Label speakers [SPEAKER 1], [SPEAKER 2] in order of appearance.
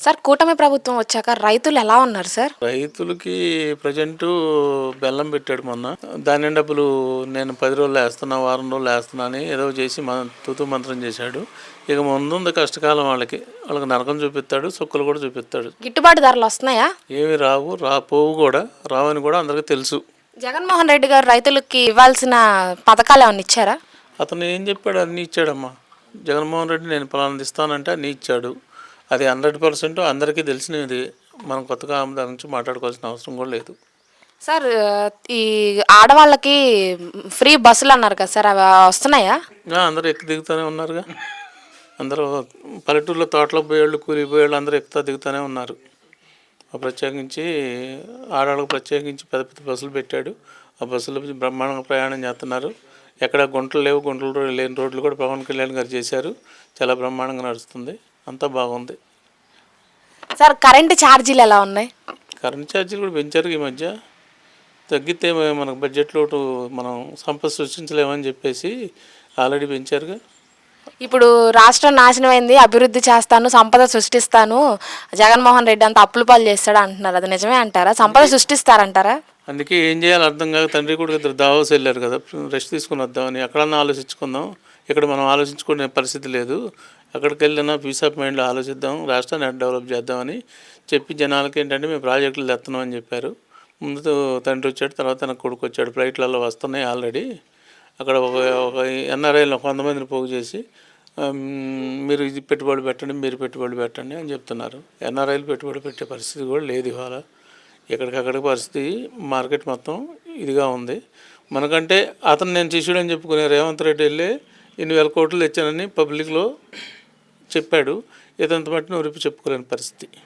[SPEAKER 1] Sir కూటమి ప్రభుత్వం వచ్చాక రైతులు ఎలా ఉన్నారు సార్?
[SPEAKER 2] రైతులకి ప్రజెంట్ బెల్లం పెట్టాడు మొన్న. ధాన్యం డబ్బులు నేను పది రోజులు వేస్తున్నా వారం రోజులు వేస్తున్నా అని ఏదో చేసి తూతు మంత్రం చేశాడు. ఇక ముందుంది కష్టకాలం వాళ్ళకి. వాళ్ళకి నరకం చూపిస్తాడు సుక్కలు కూడా చూపిస్తాడు.
[SPEAKER 1] గిట్టుబాటు ధరలు వస్తున్నాయా?
[SPEAKER 2] ఏమి రావు రా పోవు కూడా రావని కూడా అందరికీ తెలుసు.
[SPEAKER 1] జగన్మోహన్ రెడ్డి గారు రైతులకి ఇవ్వాల్సిన పథకాలు ఏమైనా ఇచ్చారా?
[SPEAKER 2] అతను ఏం చెప్పాడు? అన్నీ ఇచ్చాడమ్మా. జగన్మోహన్ రెడ్డి నేను పలానా ఇస్తానంటే అన్నీ ఇచ్చాడు. అది హండ్రెడ్ పర్సెంట్ అందరికీ తెలిసినది. మనం కొత్తగా దాని గురించి మాట్లాడుకోవాల్సిన అవసరం కూడా లేదు.
[SPEAKER 1] సార్ ఈ ఆడవాళ్ళకి ఫ్రీ బస్సులు అన్నారు కదా సార్ అవి వస్తున్నాయా?
[SPEAKER 2] అందరూ ఎక్కి దిగుతూనే ఉన్నారుగా. అందరూ పల్లెటూరులో తోటలో పోయేళ్ళు కూలి పోయేళ్ళు అందరూ ఎక్కుతా దిగుతూనే ఉన్నారు. ప్రత్యేకించి ఆడవాళ్ళకు ప్రత్యేకించి పెద్ద పెద్ద బస్సులు పెట్టాడు. ఆ బస్సులో బ్రహ్మాండంగా ప్రయాణం చేస్తున్నారు. ఎక్కడ గుంటలు లేవు గుంటలు లేని రోడ్లు కూడా పవన్ కళ్యాణ్ గారు చేశారు. చాలా బ్రహ్మాండంగా నడుస్తుంది. అంతా బాగుంది.
[SPEAKER 1] సార్ కరెంటు ఛార్జీలు ఎలా ఉన్నాయి?
[SPEAKER 2] కరెంట్ ఛార్జీలు కూడా పెంచారు ఈ మధ్య. తగ్గితే మనకు బడ్జెట్లో మనం సంపద సృష్టించలేమని చెప్పేసి ఆల్రెడీ పెంచారుగా.
[SPEAKER 1] ఇప్పుడు రాష్ట్రం నాశనం అయింది అభివృద్ధి చేస్తాను సంపద సృష్టిస్తాను జగన్మోహన్ రెడ్డి అంత అప్పులు పాలు చేస్తాడు అంటున్నారు. అది నిజమే అంటారా? సంపద సృష్టిస్తారంటారా?
[SPEAKER 2] అందుకే ఏం చేయాలో అర్థం కాక తండ్రి కూడా ఇద్దరు దావోస్ వెళ్ళారు కదా రెస్ట్ తీసుకుని వద్దామని. ఎక్కడన్నా ఆలోచించుకుందాం. ఇక్కడ మనం ఆలోచించుకునే పరిస్థితి లేదు. అక్కడికి వెళ్ళినా పీస్ ఆఫ్ మైండ్లో ఆలోచిద్దాం రాష్ట్రాన్ని డెవలప్ చేద్దామని చెప్పి జనాలకి ఏంటంటే మేము ప్రాజెక్టులు తెస్తున్నాం అని చెప్పారు. ముందు తండ్రి వచ్చాడు తర్వాత తన కొడుకు వచ్చాడు. ఫ్లైట్లలో వస్తున్నాయి ఆల్రెడీ అక్కడ ఒక ఒక ఎన్ఆర్ఐలో కొంతమందిని పోగు చేసి మీరు ఇది పెట్టుబడి పెట్టండి మీరు పెట్టుబడి పెట్టండి అని చెప్తున్నారు. ఎన్ఆర్ఐలు పెట్టుబడి పెట్టే పరిస్థితి కూడా లేదు ఇవాళ. ఎక్కడికక్కడికి పరిస్థితి మార్కెట్ మొత్తం ఇదిగా ఉంది. మనకంటే అతను నేను శిష్యుడని చెప్పుకునే రేవంత్ రెడ్డి వెళ్ళి ఇన్ని వేల కోట్లు తెచ్చానని పబ్లిక్లో చెప్పాడు. ఇదంత మట్టి నువ్వు చెప్పుకోలేని పరిస్థితి.